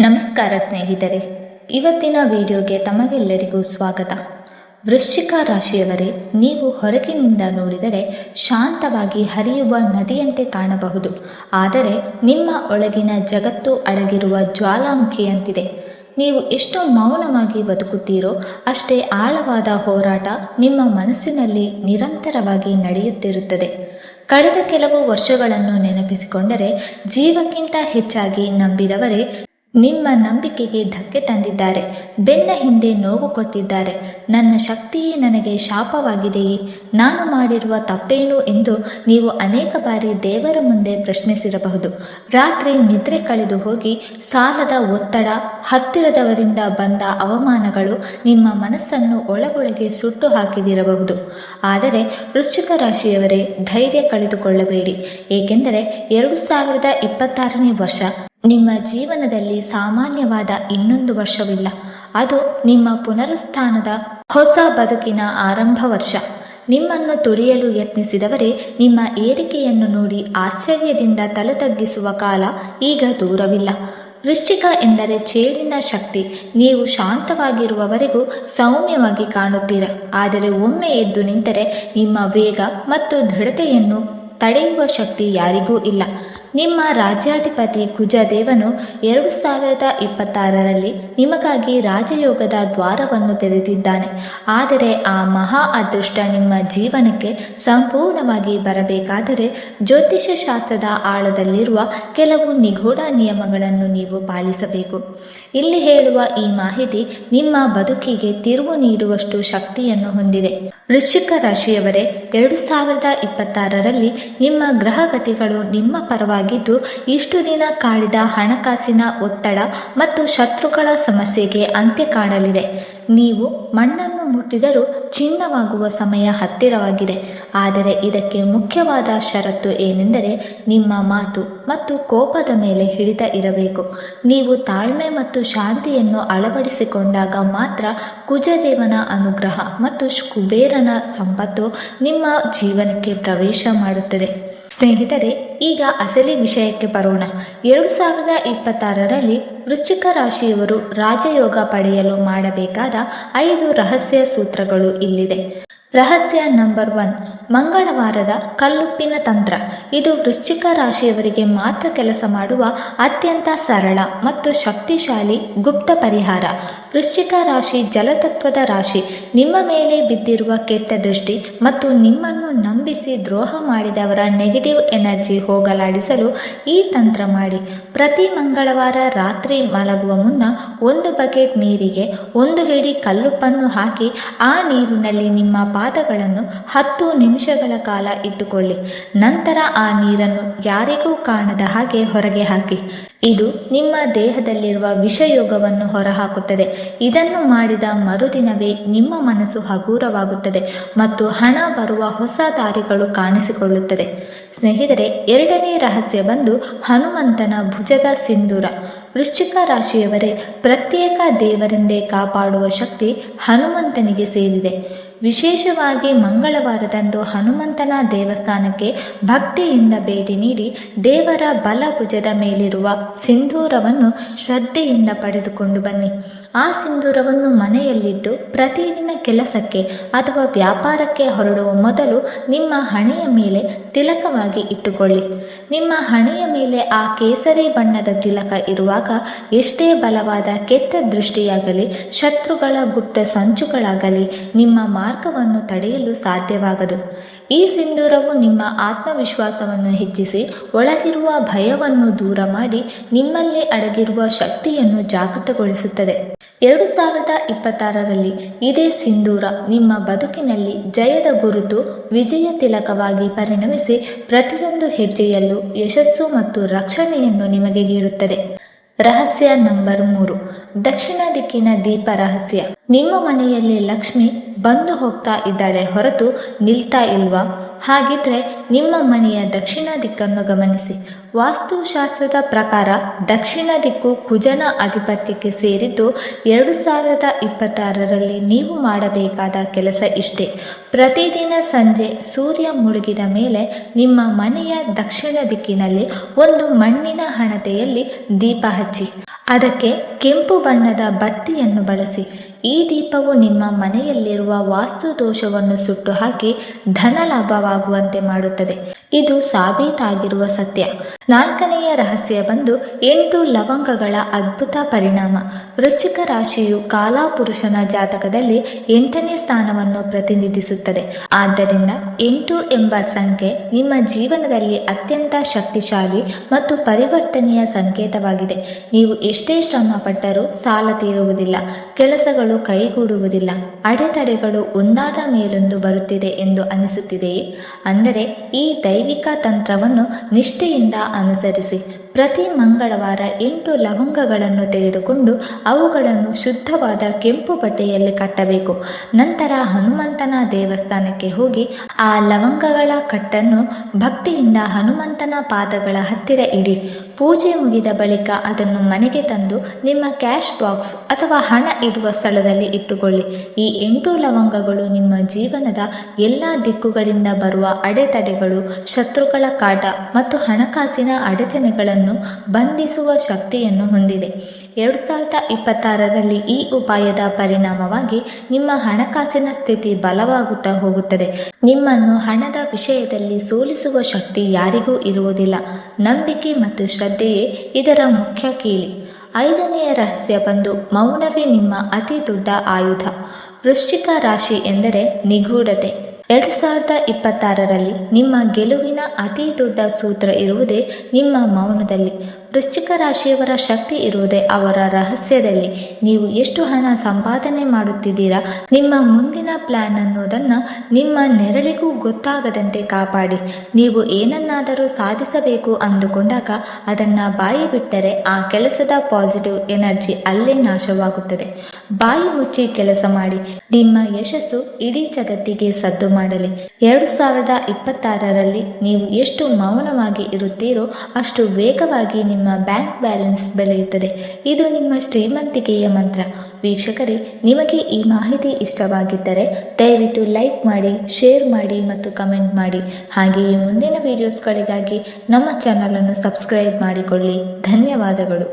ನಮಸ್ಕಾರ ಸ್ನೇಹಿತರೆ. ಇವತ್ತಿನ ವಿಡಿಯೋಗೆ ತಮಗೆಲ್ಲರಿಗೂ ಸ್ವಾಗತ. ವೃಶ್ಚಿಕ ರಾಶಿಯವರೇ, ನೀವು ಹೊರಗಿನಿಂದ ನೋಡಿದರೆ ಶಾಂತವಾಗಿ ಹರಿಯುವ ನದಿಯಂತೆ ಕಾಣಬಹುದು. ಆದರೆ ನಿಮ್ಮ ಒಳಗಿನ ಜಗತ್ತು ಅಡಗಿರುವ ಜ್ವಾಲಾಮುಖಿಯಂತಿದೆ. ನೀವು ಎಷ್ಟು ಮೌನವಾಗಿ ಬದುಕುತ್ತೀರೋ ಅಷ್ಟೇ ಆಳವಾದ ಹೋರಾಟ ನಿಮ್ಮ ಮನಸ್ಸಿನಲ್ಲಿ ನಿರಂತರವಾಗಿ ನಡೆಯುತ್ತಿರುತ್ತದೆ. ಕಳೆದ ಕೆಲವು ವರ್ಷಗಳನ್ನು ನೆನಪಿಸಿಕೊಂಡರೆ, ಜೀವಕ್ಕಿಂತ ಹೆಚ್ಚಾಗಿ ನಂಬಿದವರೇ ನಿಮ್ಮ ನಂಬಿಕೆಗೆ ಧಕ್ಕೆ ತಂದಿದ್ದಾರೆ. ಬೆನ್ನ ಹಿಂದೆ ನೋವು ಕೊಟ್ಟಿದ್ದಾರೆ. ನನ್ನ ಶಕ್ತಿಯೇ ನನಗೆ ಶಾಪವಾಗಿದೆಯೇ? ನಾನು ಮಾಡಿರುವ ತಪ್ಪೇನು ಎಂದು ನೀವು ಅನೇಕ ಬಾರಿ ದೇವರ ಮುಂದೆ ಪ್ರಶ್ನಿಸಿರಬಹುದು. ರಾತ್ರಿ ನಿದ್ರೆ ಕಳೆದು ಹೋಗಿ ಸಾಲದ ಒತ್ತಡ, ಹತ್ತಿರದವರಿಂದ ಬಂದ ಅವಮಾನಗಳು ನಿಮ್ಮ ಮನಸ್ಸನ್ನು ಒಳಗೊಳಗೆ ಸುಟ್ಟು ಹಾಕಿದಿರಬಹುದು. ಆದರೆ ವೃಶ್ಚಿಕ ರಾಶಿಯವರೇ, ಧೈರ್ಯ ಕಳೆದುಕೊಳ್ಳಬೇಡಿ. ಏಕೆಂದರೆ ಎರಡು ಸಾವಿರದ ಇಪ್ಪತ್ತಾರನೇ ವರ್ಷ ನಿಮ್ಮ ಜೀವನದಲ್ಲಿ ಸಾಮಾನ್ಯವಾದ ಇನ್ನೊಂದು ವರ್ಷವಿಲ್ಲ. ಅದು ನಿಮ್ಮ ಪುನರುತ್ಥಾನದ ಹೊಸ ಬದುಕಿನ ಆರಂಭ ವರ್ಷ. ನಿಮ್ಮನ್ನು ತುಳಿಯಲು ಯತ್ನಿಸಿದವರೇ, ನಿಮ್ಮ ಏರಿಕೆಯನ್ನು ನೋಡಿ ಆಶ್ಚರ್ಯದಿಂದ ತಲೆ ತಗ್ಗಿಸುವ ಕಾಲ ಈಗ ದೂರವಿಲ್ಲ. ವೃಶ್ಚಿಕ ಎಂದರೆ ಚೇಳಿನ ಶಕ್ತಿ. ನೀವು ಶಾಂತವಾಗಿರುವವರೆಗೂ ಸೌಮ್ಯವಾಗಿ ಕಾಣುತ್ತೀರ. ಆದರೆ ಒಮ್ಮೆ ಎದ್ದು ನಿಂತರೆ ನಿಮ್ಮ ವೇಗ ಮತ್ತು ದೃಢತೆಯನ್ನು ತಡೆಯುವ ಶಕ್ತಿ ಯಾರಿಗೂ ಇಲ್ಲ. ನಿಮ್ಮ ರಾಜ್ಯಾಧಿಪತಿ ಕುಜದೇವನು ಎರಡು ಸಾವಿರದ ಇಪ್ಪತ್ತಾರರಲ್ಲಿ ನಿಮಗಾಗಿ ರಾಜಯೋಗದ ದ್ವಾರವನ್ನು ತೆರೆದಿದ್ದಾನೆ. ಆದರೆ ಆ ಮಹಾ ಅದೃಷ್ಟ ನಿಮ್ಮ ಜೀವನಕ್ಕೆ ಸಂಪೂರ್ಣವಾಗಿ ಬರಬೇಕಾದರೆ ಜ್ಯೋತಿಷ್ಯ ಶಾಸ್ತ್ರದ ಆಳದಲ್ಲಿರುವ ಕೆಲವು ನಿಗೂಢ ನಿಯಮಗಳನ್ನು ನೀವು ಪಾಲಿಸಬೇಕು. ಇಲ್ಲಿ ಹೇಳುವ ಈ ಮಾಹಿತಿ ನಿಮ್ಮ ಬದುಕಿಗೆ ತಿರುವು ನೀಡುವಷ್ಟು ಶಕ್ತಿಯನ್ನು ಹೊಂದಿದೆ. ವೃಶ್ಚಿಕ ರಾಶಿಯವರೇ, ಎರಡು ಸಾವಿರದ ಇಪ್ಪತ್ತಾರರಲ್ಲಿ ನಿಮ್ಮ ಗ್ರಹಗತಿಗಳು ನಿಮ್ಮ ಪರವಾಗಿದ್ದು ಇಷ್ಟು ದಿನ ಕಾಡಿದ ಹಣಕಾಸಿನ ಒತ್ತಡ ಮತ್ತು ಶತ್ರುಗಳ ಸಮಸ್ಯೆಗೆ ಅಂತ್ಯ ಕಾಣಲಿದೆ. ನೀವು ಮಣ್ಣನ್ನು ಮುಟ್ಟಿದರೂ ಚಿನ್ನವಾಗುವ ಸಮಯ ಹತ್ತಿರವಾಗಿದೆ. ಆದರೆ ಇದಕ್ಕೆ ಮುಖ್ಯವಾದ ಷರತ್ತು ಏನೆಂದರೆ ನಿಮ್ಮ ಮಾತು ಮತ್ತು ಕೋಪದ ಮೇಲೆ ಹಿಡಿತ ಇರಬೇಕು. ನೀವು ತಾಳ್ಮೆ ಮತ್ತು ಶಾಂತಿಯನ್ನು ಅಳವಡಿಸಿಕೊಂಡಾಗ ಮಾತ್ರ ಕುಜದೇವನ ಅನುಗ್ರಹ ಮತ್ತು ಕುಬೇರನ ಸಂಪತ್ತು ನಿಮ್ಮ ಜೀವನಕ್ಕೆ ಪ್ರವೇಶ ಮಾಡುತ್ತದೆ. ಸ್ನೇಹಿತರೆ, ಈಗ ಅಸಲಿ ವಿಷಯಕ್ಕೆ ಬರೋಣ. ಎರಡು ಸಾವಿರದ ಇಪ್ಪತ್ತಾರರಲ್ಲಿ ವೃಶ್ಚಿಕ ರಾಶಿಯವರು ರಾಜಯೋಗ ಪಡೆಯಲು ಮಾಡಬೇಕಾದ ಐದು ರಹಸ್ಯ ಸೂತ್ರಗಳು ಇಲ್ಲಿದೆ. ರಹಸ್ಯ ನಂಬರ್ ಒನ್, ಮಂಗಳವಾರದ ಕಲ್ಲುಪ್ಪಿನ ತಂತ್ರ. ಇದು ವೃಶ್ಚಿಕ ರಾಶಿಯವರಿಗೆ ಮಾತ್ರ ಕೆಲಸ ಮಾಡುವ ಅತ್ಯಂತ ಸರಳ ಮತ್ತು ಶಕ್ತಿಶಾಲಿ ಗುಪ್ತ ಪರಿಹಾರ. ವೃಶ್ಚಿಕ ರಾಶಿ, ಜಲತತ್ವದ ರಾಶಿ, ನಿಮ್ಮ ಮೇಲೆ ಬಿದ್ದಿರುವ ಕೆಟ್ಟ ದೃಷ್ಟಿ ಮತ್ತು ನಿಮ್ಮನ್ನು ನಂಬಿಸಿ ದ್ರೋಹ ಮಾಡಿದವರ ನೆಗೆಟಿವ್ ಎನರ್ಜಿ ಹೋಗಲಾಡಿಸಲು ಈ ತಂತ್ರ ಮಾಡಿ. ಪ್ರತಿ ಮಂಗಳವಾರ ರಾತ್ರಿ ಮಲಗುವ ಮುನ್ನ ಒಂದು ಬಕೆಟ್ ನೀರಿಗೆ ಒಂದು ಹಿಡಿ ಕಲ್ಲುಪ್ಪನ್ನು ಹಾಕಿ, ಆ ನೀರಿನಲ್ಲಿ ನಿಮ್ಮ ಪಾದಗಳನ್ನು ಹತ್ತು ನಿಮಿಷಗಳ ಕಾಲ ಇಟ್ಟುಕೊಳ್ಳಿ. ನಂತರ ಆ ನೀರನ್ನು ಯಾರಿಗೂ ಕಾಣದ ಹಾಗೆ ಹೊರಗೆ ಹಾಕಿ. ಇದು ನಿಮ್ಮ ದೇಹದಲ್ಲಿರುವ ವಿಷಯೋಗವನ್ನು ಹೊರಹಾಕುತ್ತದೆ. ಇದನ್ನು ಮಾಡಿದ ಮರುದಿನವೇ ನಿಮ್ಮ ಮನಸ್ಸು ಹಗುರವಾಗುತ್ತದೆ ಮತ್ತು ಹಣ ಬರುವ ಹೊಸ ದಾರಿಗಳು ಕಾಣಿಸಿಕೊಳ್ಳುತ್ತದೆ. ಸ್ನೇಹಿತರೆ, ಎರಡನೇ ರಹಸ್ಯ ಬಂದು ಹನುಮಂತನ ಭುಜದ ಸಿಂಧೂರ. ವೃಶ್ಚಿಕ ರಾಶಿಯವರೇ, ಪ್ರತ್ಯೇಕ ದೇವರಿಂದೇ ಕಾಪಾಡುವ ಶಕ್ತಿ ಹನುಮಂತನಿಗೆ ಸೇರಿದೆ. ವಿಶೇಷವಾಗಿ ಮಂಗಳವಾರದಂದು ಹನುಮಂತನ ದೇವಸ್ಥಾನಕ್ಕೆ ಭಕ್ತಿಯಿಂದ ಭೇಟಿ ನೀಡಿ ದೇವರ ಬಲಭುಜದ ಮೇಲಿರುವ ಸಿಂಧೂರವನ್ನು ಶ್ರದ್ಧೆಯಿಂದ ಪಡೆದುಕೊಂಡು ಬನ್ನಿ. ಆ ಸಿಂಧೂರವನ್ನು ಮನೆಯಲ್ಲಿಟ್ಟು ಪ್ರತಿದಿನ ಕೆಲಸಕ್ಕೆ ಅಥವಾ ವ್ಯಾಪಾರಕ್ಕೆ ಹೊರಡುವ ಮೊದಲು ನಿಮ್ಮ ಹಣೆಯ ಮೇಲೆ ತಿಲಕವಾಗಿ ಇಟ್ಟುಕೊಳ್ಳಿ. ನಿಮ್ಮ ಹಣೆಯ ಮೇಲೆ ಆ ಕೇಸರಿ ಬಣ್ಣದ ತಿಲಕ ಇರುವಾಗ ಎಷ್ಟೇ ಬಲವಾದ ಕೆಟ್ಟ ದೃಷ್ಟಿಯಾಗಲಿ, ಶತ್ರುಗಳ ಗುಪ್ತ ಸಂಚುಗಳಾಗಲಿ, ನಿಮ್ಮ ಮಾರ್ಗವನ್ನು ತಡೆಯಲು ಸಾಧ್ಯವಾಗದು. ಈ ಸಿಂಧೂರವು ನಿಮ್ಮ ಆತ್ಮವಿಶ್ವಾಸವನ್ನು ಹೆಚ್ಚಿಸಿ, ಒಳಗಿರುವ ಭಯವನ್ನು ದೂರ ಮಾಡಿ, ನಿಮ್ಮಲ್ಲಿ ಅಡಗಿರುವ ಶಕ್ತಿಯನ್ನು ಜಾಗೃತಗೊಳಿಸುತ್ತದೆ. ಎರಡು ಸಾವಿರದ ಇಪ್ಪತ್ತಾರರಲ್ಲಿ ಇದೇ ಸಿಂಧೂರ ನಿಮ್ಮ ಬದುಕಿನಲ್ಲಿ ಜಯದ ಗುರುತು, ವಿಜಯ ತಿಲಕವಾಗಿ ಪರಿಣಮಿಸಿ, ಪ್ರತಿಯೊಂದು ಹೆಜ್ಜೆಯಲ್ಲೂ ಯಶಸ್ಸು ಮತ್ತು ರಕ್ಷಣೆಯನ್ನು ನಿಮಗೆ ನೀಡುತ್ತದೆ. ರಹಸ್ಯ ನಂಬರ್ ಮೂರು. ದಕ್ಷಿಣ ದಿಕ್ಕಿನ ದೀಪ ರಹಸ್ಯ. ನಿಮ್ಮ ಮನೆಯಲ್ಲಿ ಲಕ್ಷ್ಮಿ ಬಂದು ಹೋಗ್ತಾ ಇದ್ದಾಳೆ ಹೊರತು ನಿಲ್ತಾ ಇಲ್ವಾ? ಹಾಗಿದ್ರೆ ನಿಮ್ಮ ಮನೆಯ ದಕ್ಷಿಣ ದಿಕ್ಕನ್ನು ಗಮನಿಸಿ. ವಾಸ್ತುಶಾಸ್ತ್ರದ ಪ್ರಕಾರ ದಕ್ಷಿಣ ದಿಕ್ಕು ಕುಜನ ಆಧಿಪತ್ಯಕ್ಕೆ ಸೇರಿದ್ದು ಎರಡು ಸಾವಿರದ ಇಪ್ಪತ್ತಾರರಲ್ಲಿ ನೀವು ಮಾಡಬೇಕಾದ ಕೆಲಸ ಇಷ್ಟೇ. ಪ್ರತಿದಿನ ಸಂಜೆ ಸೂರ್ಯ ಮುಳುಗಿದ ಮೇಲೆ ನಿಮ್ಮ ಮನೆಯ ದಕ್ಷಿಣ ದಿಕ್ಕಿನಲ್ಲಿ ಒಂದು ಮಣ್ಣಿನ ಹಣತೆಯಲ್ಲಿ ದೀಪ ಹಚ್ಚಿ. ಅದಕ್ಕೆ ಕೆಂಪು ಬಣ್ಣದ ಬತ್ತಿಯನ್ನು ಬಳಸಿ. ಈ ದೀಪವು ನಿಮ್ಮ ಮನೆಯಲ್ಲಿರುವ ವಾಸ್ತು ದೋಷವನ್ನು ಸುಟ್ಟು ಹಾಕಿ ಧನ ಲಾಭವಾಗುವಂತೆ ಮಾಡುತ್ತದೆ. ಇದು ಸಾಬೀತಾಗಿರುವ ಸತ್ಯ. ನಾಲ್ಕನೆಯ ರಹಸ್ಯ ಬಂದು ಎಂಟು ಲವಂಗಗಳ ಅದ್ಭುತ ಪರಿಣಾಮ. ವೃಶ್ಚಿಕ ರಾಶಿಯು ಕಾಲಾಪುರುಷನ ಜಾತಕದಲ್ಲಿ ಎಂಟನೇ ಸ್ಥಾನವನ್ನು ಪ್ರತಿನಿಧಿಸುತ್ತದೆ. ಆದ್ದರಿಂದ ಎಂಟು ಎಂಬ ಸಂಖ್ಯೆ ನಿಮ್ಮ ಜೀವನದಲ್ಲಿ ಅತ್ಯಂತ ಶಕ್ತಿಶಾಲಿ ಮತ್ತು ಪರಿವರ್ತನೆಯ ಸಂಕೇತವಾಗಿದೆ. ನೀವು ಎಷ್ಟೇ ಶ್ರಮ ಪಟ್ಟರೂ ಸಾಲ ತೀರುವುದಿಲ್ಲ. ಕೆಲಸಗಳು ಕೈಗೂಡುವುದಿಲ್ಲ. ಅಡೆತಡೆಗಳು ಒಂದಾದ ಮೇಲೊಂದು ಬರುತ್ತಿದೆ ಎಂದು ಅನಿಸುತ್ತಿದೆಯೇ ಅಂದರೆ ಈ ದೈವಿಕ ತಂತ್ರವನ್ನು ನಿಷ್ಠೆಯಿಂದ ಅನುಸರಿಸಿ. ಪ್ರತಿ ಮಂಗಳವಾರ ಎಂಟು ಲವಂಗಗಳನ್ನು ತೆಗೆದುಕೊಂಡು ಅವುಗಳನ್ನು ಶುದ್ಧವಾದ ಕೆಂಪು ಬಟ್ಟೆಯಲ್ಲಿ ಕಟ್ಟಬೇಕು. ನಂತರ ಹನುಮಂತನ ದೇವಸ್ಥಾನಕ್ಕೆ ಹೋಗಿ ಆ ಲವಂಗಗಳ ಕಟ್ಟನ್ನು ಭಕ್ತಿಯಿಂದ ಹನುಮಂತನ ಪಾದಗಳ ಹತ್ತಿರ ಇಡಿ. ಪೂಜೆ ಮುಗಿದ ಬಳಿಕ ಅದನ್ನು ಮನೆಗೆ ತಂದು ನಿಮ್ಮ ಕ್ಯಾಶ್ ಬಾಕ್ಸ್ ಅಥವಾ ಹಣ ಇಡುವ ಸ್ಥಳದಲ್ಲಿ ಇಟ್ಟುಕೊಳ್ಳಿ. ಈ ಎಂಟು ಲವಂಗಗಳು ನಿಮ್ಮ ಜೀವನದ ಎಲ್ಲ ದಿಕ್ಕುಗಳಿಂದ ಬರುವ ಅಡೆತಡೆಗಳು, ಶತ್ರುಗಳ ಕಾಟ ಮತ್ತು ಹಣಕಾಸಿನ ಅಡಚಣೆಗಳನ್ನು ಬಂಧಿಸುವ ಶಕ್ತಿಯನ್ನು ಹೊಂದಿದೆ. ಎರಡು ಸಾವಿರದ ಇಪ್ಪತ್ತಾರರಲ್ಲಿ ಈ ಉಪಾಯದ ಪರಿಣಾಮವಾಗಿ ನಿಮ್ಮ ಹಣಕಾಸಿನ ಸ್ಥಿತಿ ಬಲವಾಗುತ್ತಾ ಹೋಗುತ್ತದೆ. ನಿಮ್ಮನ್ನು ಹಣದ ವಿಷಯದಲ್ಲಿ ಸೋಲಿಸುವ ಶಕ್ತಿ ಯಾರಿಗೂ ಇರುವುದಿಲ್ಲ. ನಂಬಿಕೆ ಮತ್ತು ಶ್ರದ್ಧೆಯೇ ಇದರ ಮುಖ್ಯ ಕೀಲಿ. ಐದನೆಯ ರಹಸ್ಯ ಬಂದು ಮೌನವೇ ನಿಮ್ಮ ಅತಿ ದೊಡ್ಡ ಆಯುಧ. ವೃಶ್ಚಿಕ ರಾಶಿ ಎಂದರೆ ನಿಗೂಢತೆ. ಎರಡು ಸಾವಿರದ ಇಪ್ಪತ್ತಾರರಲ್ಲಿ ನಿಮ್ಮ ಗೆಲುವಿನ ಅತಿ ದೊಡ್ಡ ಸೂತ್ರ ಇರುವುದೇ ನಿಮ್ಮ ಮೌನದಲ್ಲಿ. ವೃಶ್ಚಿಕ ರಾಶಿಯವರ ಶಕ್ತಿ ಇರುವುದೇ ಅವರ ರಹಸ್ಯದಲ್ಲಿ. ನೀವು ಎಷ್ಟು ಹಣ ಸಂಪಾದನೆ ಮಾಡುತ್ತಿದ್ದೀರಾ? ನಿಮ್ಮ ಮುಂದಿನ ಪ್ಲಾನ್ ಅನ್ನೋದನ್ನು ನಿಮ್ಮ ನೆರಳಿಗೂ ಗೊತ್ತಾಗದಂತೆ ಕಾಪಾಡಿ. ನೀವು ಏನನ್ನಾದರೂ ಸಾಧಿಸಬೇಕು ಅಂದುಕೊಂಡಾಗ ಅದನ್ನು ಬಾಯಿ ಬಿಟ್ಟರೆ ಆ ಕೆಲಸದ ಪಾಸಿಟಿವ್ ಎನರ್ಜಿ ಅಲ್ಲೇ ನಾಶವಾಗುತ್ತದೆ. ಬಾಯಿ ಮುಚ್ಚಿ ಕೆಲಸ ಮಾಡಿ. ನಿಮ್ಮ ಯಶಸ್ಸು ಇಡೀ ಜಗತ್ತಿಗೆ ಸದ್ದು ಮಾಡಲಿ. ಎರಡು ಸಾವಿರದ ಇಪ್ಪತ್ತಾರರಲ್ಲಿ ನೀವು ಎಷ್ಟು ಮೌನವಾಗಿ ಇರುತ್ತೀರೋ ಅಷ್ಟು ವೇಗವಾಗಿ ನಿಮ್ಮ ಬ್ಯಾಂಕ್ ಬ್ಯಾಲೆನ್ಸ್ ಬೆಳೆಯುತ್ತದೆ. ಇದು ನಿಮ್ಮ ಶ್ರೀಮಂತಿಕೆಯ ಮಂತ್ರ. ವೀಕ್ಷಕರೇ, ನಿಮಗೆ ಈ ಮಾಹಿತಿ ಇಷ್ಟವಾಗಿದ್ದರೆ ದಯವಿಟ್ಟು ಲೈಕ್ ಮಾಡಿ, ಶೇರ್ ಮಾಡಿ ಮತ್ತು ಕಮೆಂಟ್ ಮಾಡಿ. ಹಾಗೆಯೇ ಮುಂದಿನ ವಿಡಿಯೋಸ್ಗಳಿಗಾಗಿ ನಮ್ಮ ಚಾನಲನ್ನು ಸಬ್ಸ್ಕ್ರೈಬ್ ಮಾಡಿಕೊಳ್ಳಿ. ಧನ್ಯವಾದಗಳು.